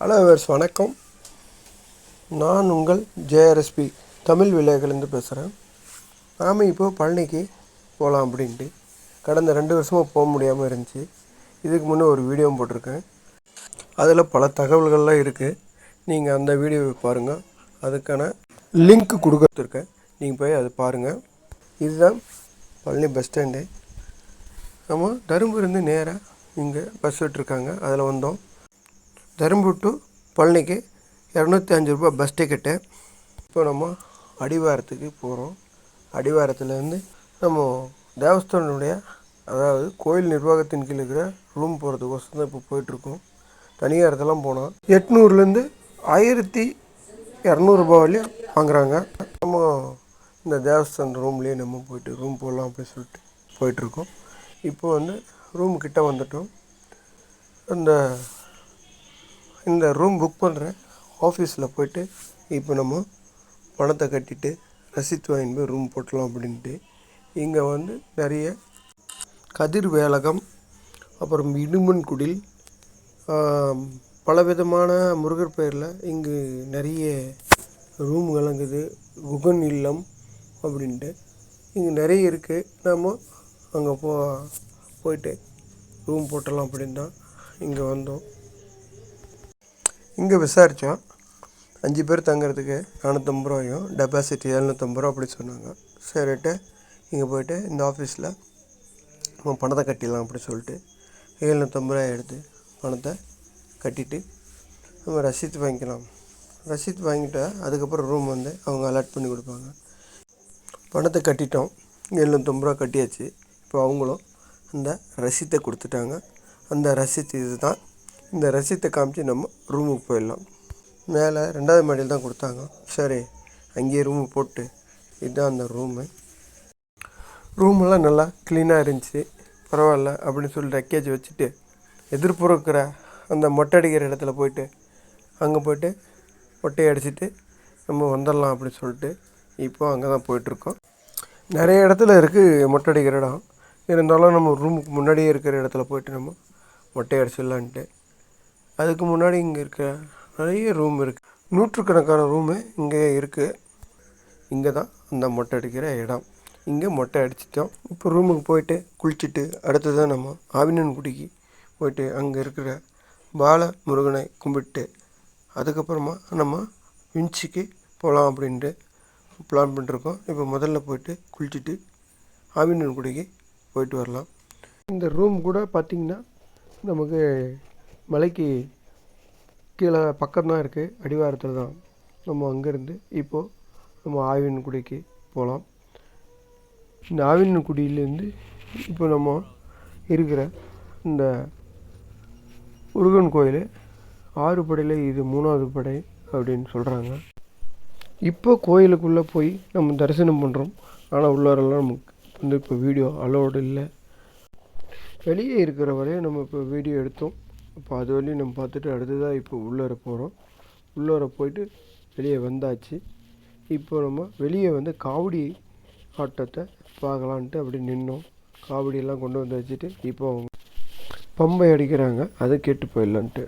Hello verse வணக்கம். நான் உங்கள் ஜேஆர்எஸ்பி தமிழ் விளையாட்டுலேருந்து பேசுகிறேன் நாம் இப்போ பழனிக்கு போகலாம் அப்படின்ட்டு. கடந்த ரெண்டு வருஷமாக போக முடியாமல் இருந்துச்சு. இதுக்கு முன்னே ஒரு வீடியோவும் போட்டிருக்கேன். அதில் பல தகவல்கள்லாம் இருக்குது நீங்கள் அந்த வீடியோவை பாருங்கள் அதுக்கான லிங்க் கொடுக்கறதுருக்கேன் நீங்கள் போய் அதை பாருங்கள் இதுதான் பழனி பஸ் ஸ்டாண்டு நம்ம தருமபுரிலேருந்து நேராக இங்கே பஸ் விட்டுருக்காங்க. அதில் வந்தோம். தருமபுரி டு பழனிக்கு இரநூத்தி அஞ்சு ரூபாய் பஸ் டிக்கெட்டு இப்போ நம்ம அடிவாரத்துக்கு போகிறோம் அடிவாரத்துலேருந்து நம்ம தேவஸ்தானுடைய அதாவது கோயில் நிர்வாகத்தின் கீழ் இருக்கிற ரூம் போகிறதுக்கோசம் தான் இப்போ போயிட்டுருக்கோம். தனியார் இடத்தெல்லாம் போனோம். எட்நூறுலேருந்து ஆயிரத்தி இரநூறுபா வரையும் வாங்குறாங்க. நம்ம இந்த தேவஸ்தான ரூம்லேயே நம்ம போயிட்டு ரூம் போடலாம் அப்படின்னு சொல்லிட்டு போயிட்டுருக்கோம். இப்போ வந்து ரூம் கிட்ட வந்துட்டோம். அந்த இந்த ரூம் புக் பண்ணுற ஆஃபீஸில் போயிட்டு இப்போ நம்ம பணத்தை கட்டிட்டு ரசித்து வாங்கி போய் ரூம் போட்டலாம் அப்படின்ட்டு இங்கே வந்து நிறைய கதிர் வேலகம் அப்புறம் இடுமன் குடில் பலவிதமான முருகர் பெயரில் இங்கு நிறைய ரூம் விளங்குது. குகன் இல்லம் அப்படின்ட்டு இங்கே நிறைய இருக்குது நாம் அங்கே போ போயிட்டு ரூம் போட்டலாம் அப்படின்னு தான் இங்கே வந்தோம். இங்கே விசாரித்தோம் அஞ்சு பேர் தங்குறதுக்கு நானூற்றம்பது ரூபாயும் டெபாசிட் எழுநூற்றம்பது ரூபா அப்படி சொன்னாங்க. சரிட்டு இங்கே போயிட்டு இந்த ஆஃபீஸில் நம்ம பணத்தை கட்டிடலாம் அப்படி சொல்லிட்டு எழுநூற்றம்பது ரூபாய் எடுத்து பணத்தை கட்டிட்டு நம்ம ரசீத் வாங்கிக்கலாம். ரசீத் வாங்கிட்டா அதுக்கப்புறம் ரூம் வந்து அவங்க அலாட் பண்ணி கொடுப்பாங்க. பணத்தை கட்டிட்டோம். எழுநூற்றம்பது ரூபா கட்டியாச்சு. இப்போ அவங்களும் அந்த ரசீத்தை கொடுத்துட்டாங்க. அந்த ரசீத் இது தான் இந்த ரசீத்தை காமிச்சு நம்ம ரூமுக்கு போயிடலாம். மேலே ரெண்டாவது மாடியில் தான் கொடுத்தாங்க. சரி அங்கேயே ரூமு போட்டு இதுதான் அந்த ரூமு ரூமெல்லாம் நல்லா க்ளீனாக இருந்துச்சு. பரவாயில்ல அப்படின்னு சொல்லி லக்கேஜ் வச்சுட்டு எதிர்ப்புறம் இருக்கிற அந்த மொட்டை அடிக்கிற இடத்துல போயிட்டு அங்கே போயிட்டு மொட்டையை அடிச்சிட்டு நம்ம வந்துடலாம் அப்படின்னு சொல்லிட்டு இப்போ அங்கே தான் போயிட்டுருக்கோம். நிறைய இடத்துல இருக்குது மொட்டை அடிக்கிற இடம். இருந்தாலும் நம்ம ரூமுக்கு முன்னாடியே இருக்கிற இடத்துல போயிட்டு நம்ம மொட்டை அடிச்சிடலான்ட்டு அதுக்கு முன்னாடி இங்கே இருக்க நிறைய ரூம் இருக்குது நூற்றுக்கணக்கான ரூமு இங்கே இருக்குது இங்கே தான் அந்த மொட்டை அடிக்கிற இடம். இங்கே மொட்டை அடிச்சிட்டோம். இப்போ ரூமுக்கு போயிட்டு குளிச்சுட்டு அடுத்ததான் நம்ம ஆவினன்குடிக்கு போயிட்டு அங்கே இருக்கிற பால முருகனை கும்பிட்டு அதுக்கப்புறமா நம்ம விஞ்சிக்கு போகலாம் அப்படின்ட்டு பிளான் பண்ணிருக்கோம். இப்போ முதல்ல போயிட்டு குளிச்சுட்டு ஆவினன்குடிக்கு போயிட்டு வரலாம். இந்த ரூம் கூட பார்த்திங்கன்னா நமக்கு மலைக்கு கீழே பக்கம்தான் இருக்குது அடிவாரத்தில் தான் நம்ம அங்கேருந்து இப்போது நம்ம ஆவினன்குடிக்கு போகலாம் இந்த ஆவினன்குடியிலேருந்து இப்போ நம்ம இருக்கிற இந்த முருகன் கோயில் ஆறு படையில் இது மூணாவது படை அப்படின்னு சொல்கிறாங்க இப்போ கோயிலுக்குள்ளே போய் நம்ம தரிசனம் பண்ணுறோம் ஆனால் உள்ளாரெல்லாம் நமக்கு வந்து இப்போ வீடியோ அலோடு இல்லை. வெளியே இருக்கிற வரையும் நம்ம இப்போ வீடியோ எடுத்தோம். இப்போ அது வரையும் நம்ம பார்த்துட்டு அடுத்ததாக இப்போ உள்ளார போகிறோம் உள்ளார போயிட்டு வெளியே வந்தாச்சு. இப்போ நம்ம வெளியே வந்து காவடி ஆட்டத்தை பார்க்கலான்ட்டு அப்படி நின்னோம். காவடியெல்லாம் கொண்டு வந்து வச்சுட்டு இப்போ அவங்க பம்பை அடிக்கிறாங்க. அதை கேட்டு போயிடலான்ட்டு.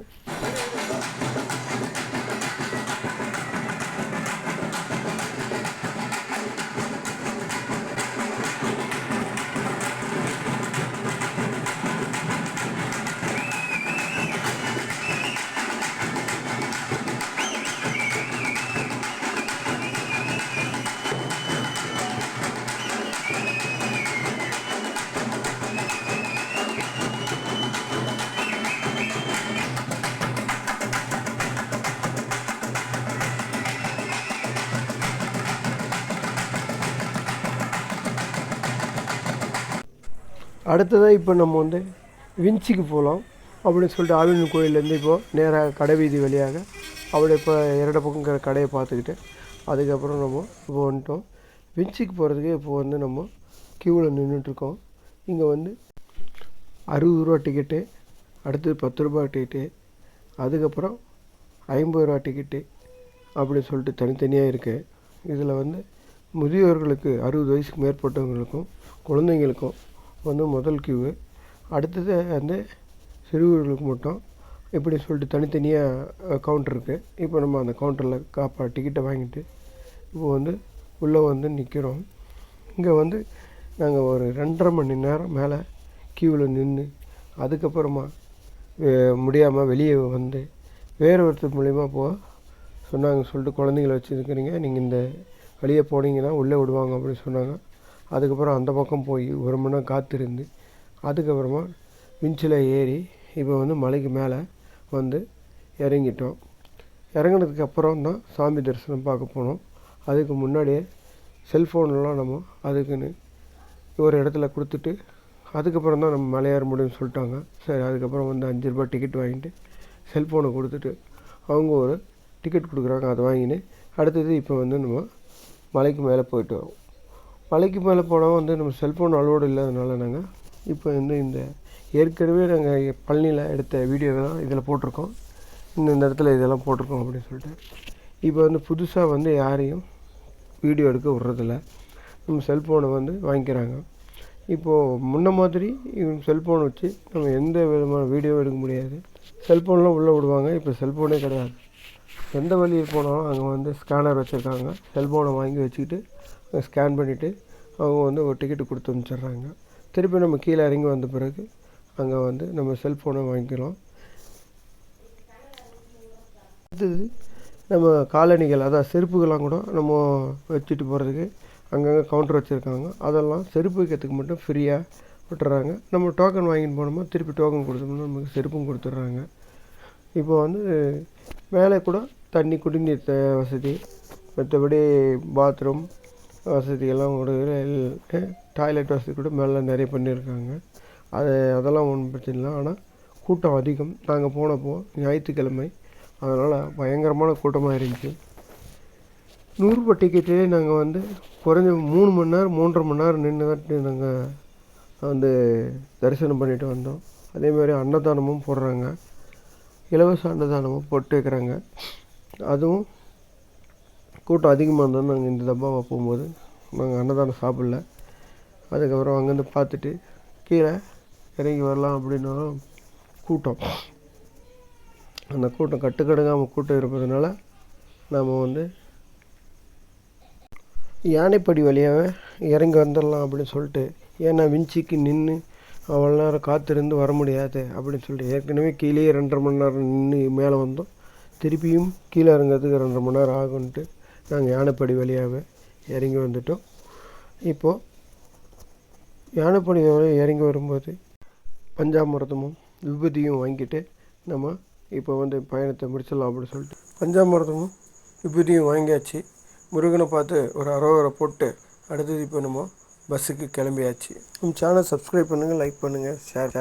அடுத்ததாக இப்போ நம்ம வந்து விஞ்சிக்கு போகலாம் அப்படின்னு சொல்லிட்டு ஆவின் கோயிலேருந்து இப்போது நேராக கடை வீதி வழியாக அப்படியே இப்போ இரண்டு பக்கம் கடையை பார்த்துக்கிட்டு அதுக்கப்புறம் நம்ம இப்போ வந்துட்டோம். விஞ்சிக்கு போகிறதுக்கு இப்போ வந்து நம்ம க்யூவில் நின்றுட்டுருக்கோம் இங்கே வந்து அறுபது ரூபா டிக்கெட்டு அடுத்து பத்து ரூபா டிக்கெட்டு அதுக்கப்புறம் ஐம்பது ரூபா டிக்கெட்டு அப்படின்னு சொல்லிட்டு தனித்தனியாக இருக்குது இதில் வந்து முதியோர்களுக்கு அறுபது வயசுக்கு மேற்பட்டவங்களுக்கும் குழந்தைங்களுக்கும் வந்து முதல் கியூவு அடுத்தது வந்து சிறுவர்களுக்கு மட்டும் இப்படி சொல்லிட்டு தனித்தனியாக கவுண்டர் இருக்குது இப்போ நம்ம அந்த கவுண்டரில் காப்பா டிக்கெட்டை வாங்கிட்டு இப்போ வந்து உள்ளே வந்து நிற்கிறோம் இங்கே வந்து நாங்கள் ஒரு ரெண்டரை மணி நேரம் மேலே க்யூவில் நின்று அதுக்கப்புறமா முடியாமல் வெளியே வந்து வேறு ஒருத்தர் மூலிமா போக சொன்னாங்க சொல்லிட்டு குழந்தைங்கள வச்சுருக்கிறீங்க. நீங்கள் இந்த வழியே போனீங்கன்னா உள்ளே விடுவாங்க அப்படின்னு சொன்னாங்க. அதுக்கப்புறம் அந்த பக்கம் போய் ஒரு மணி நேரம் காத்திருந்து அதுக்கப்புறமா விஞ்சில் ஏறி இப்போ வந்து மலைக்கு மேலே வந்து இறங்கிட்டோம். இறங்குனதுக்கு அப்புறம் தான் சாமி தரிசனம் பார்க்க போனோம். அதுக்கு முன்னாடியே செல்ஃபோன்லாம் நம்ம அதுக்குன்னு ஒரு இடத்துல கொடுத்துட்டு அதுக்கப்புறம் தான் நம்ம மலையேற முடியும்னு சொல்லிட்டாங்க. சரி அதுக்கப்புறம் வந்து அஞ்சு ரூபாய் டிக்கெட் வாங்கிட்டு செல்ஃபோனை கொடுத்துட்டு அவங்க ஒரு டிக்கெட் கொடுக்குறாங்க. அதை வாங்கின்னு அடுத்தது இப்போ வந்து நம்ம மலைக்கு மேலே போயிட்டு வரோம். மலைக்கு மேலே போனால் வந்து நம்ம செல்ஃபோன் அலோடு இல்லாதனால நாங்கள் இப்போ வந்து இந்த ஏற்கனவே நாங்கள் பழனியில் எடுத்த வீடியோவை தான் இதில் போட்டிருக்கோம். இந்த இடத்துல இதெல்லாம் போட்டிருக்கோம் அப்படின்னு சொல்லிட்டு. இப்போ வந்து புதுசாக வந்து யாரையும் வீடியோ எடுக்க விட்றதில்ல. நம்ம செல்ஃபோனை வந்து வாங்கிக்கிறாங்க. இப்போது முன்ன மாதிரி செல்ஃபோன் வச்சு நம்ம எந்த விதமான வீடியோ எடுக்க முடியாது. செல்ஃபோன்லாம் உள்ளே விடுவாங்க. இப்போ செல்ஃபோனே கிடையாது. எந்த வழியில் போனாலும் அங்கே வந்து ஸ்கேனர் வச்சுருக்காங்க. செல்ஃபோனை வாங்கி வச்சுக்கிட்டு ஸ்கேன் பண்ணிவிட்டு அவங்க வந்து ஒரு டிக்கெட்டு கொடுத்து அனுப்பிச்சிட்றாங்க. திருப்பி நம்ம கீழே இறங்கி வந்த பிறகு அங்கே வந்து நம்ம செல்ஃபோனை வாங்கிக்கலாம் அடுத்தது நம்ம காலணிகள் அதான் செருப்புகள்லாம் கூட நம்ம வச்சுட்டு போகிறதுக்கு அங்கங்கே கவுண்டர் வச்சுருக்காங்க. அதெல்லாம் செருப்பு வைக்கிறதுக்கு மட்டும் ஃப்ரீயாக விட்டுறாங்க. நம்ம டோக்கன் வாங்கிட்டு போனோமா திருப்பி டோக்கன் கொடுத்தோம்னா நமக்கு செருப்பும் கொடுத்துட்றாங்க. இப்போ வந்து மேலே கூட தண்ணி குடிநீர் வசதி மற்றபடி பாத்ரூம் வசதியெல்லாம் கூட டாய்லெட் வசதி கூட மேலே நிறைய பண்ணியிருக்காங்க. அது அதெல்லாம் ஒன்றும் பிரச்சனை இல்லை. ஆனால் கூட்டம் அதிகம். நாங்கள் போனப்போ ஞாயிற்றுக்கிழமை. அதனால் பயங்கரமான கூட்டமாக இருந்துச்சு. நூறுரூபா டிக்கெட்டே நாங்கள் வந்து குறைஞ்ச மூணு மணி நேரம் மூன்றரை மணி நேரம் நின்று தான் நாங்கள் வந்து தரிசனம் பண்ணிட்டு வந்தோம். அதேமாதிரி அன்னதானமும் போடுறாங்க. இலவச அன்னதானமும் போட்டு வைக்கிறாங்க. அதுவும் கூட்டம் அதிகமாக இருந்தால் நாங்கள் இந்த தப்பாவை போகும்போது நாங்கள் அன்னதானம் சாப்பிடல. அதுக்கப்புறம் அங்கேருந்து பார்த்துட்டு கீழே இறங்கி வரலாம் அப்படின்னாலும் கூட்டம். அந்த கூட்டம் கட்டுக்கடங்காமல் கூட்டம் இருப்பதுனால நாம் வந்து யானைப்படி வழியாகவே இறங்கி வந்துடலாம் அப்படின்னு சொல்லிட்டு ஏன்னா விஞ்சிக்கு நின்று அவ்வளோ நேரம் காத்திருந்து வர முடியாது அப்படின்னு சொல்லிட்டு ஏற்கனவே கீழே ரெண்டரை மணி நேரம் நின்று மேலே வந்தோம். திருப்பியும் கீழே இறங்கிறதுக்கு ரெண்டரை மணி நேரம் ஆகும்ன்ட்டு நாங்கள் யானைப்படி வழியாகவே இறங்கி வந்துட்டோம். இப்போது யானைப்படி வழியாக இறங்கி வரும்போது பஞ்சாமிரதமும் விபூதியும் வாங்கிட்டு நம்ம இப்போ வந்து பயணத்தை முடிச்சிடலாம் அப்படின்னு சொல்லிட்டு பஞ்சாமிரதமும் விபூதியும் வாங்கியாச்சு. முருகனை பார்த்து ஒரு அரோவரை போட்டு அடுத்தது இப்போ நம்ம பஸ்ஸுக்கு கிளம்பியாச்சு. நம்ம சேனல் சப்ஸ்கிரைப் பண்ணுங்கள் லைக் பண்ணுங்கள் ஷேர்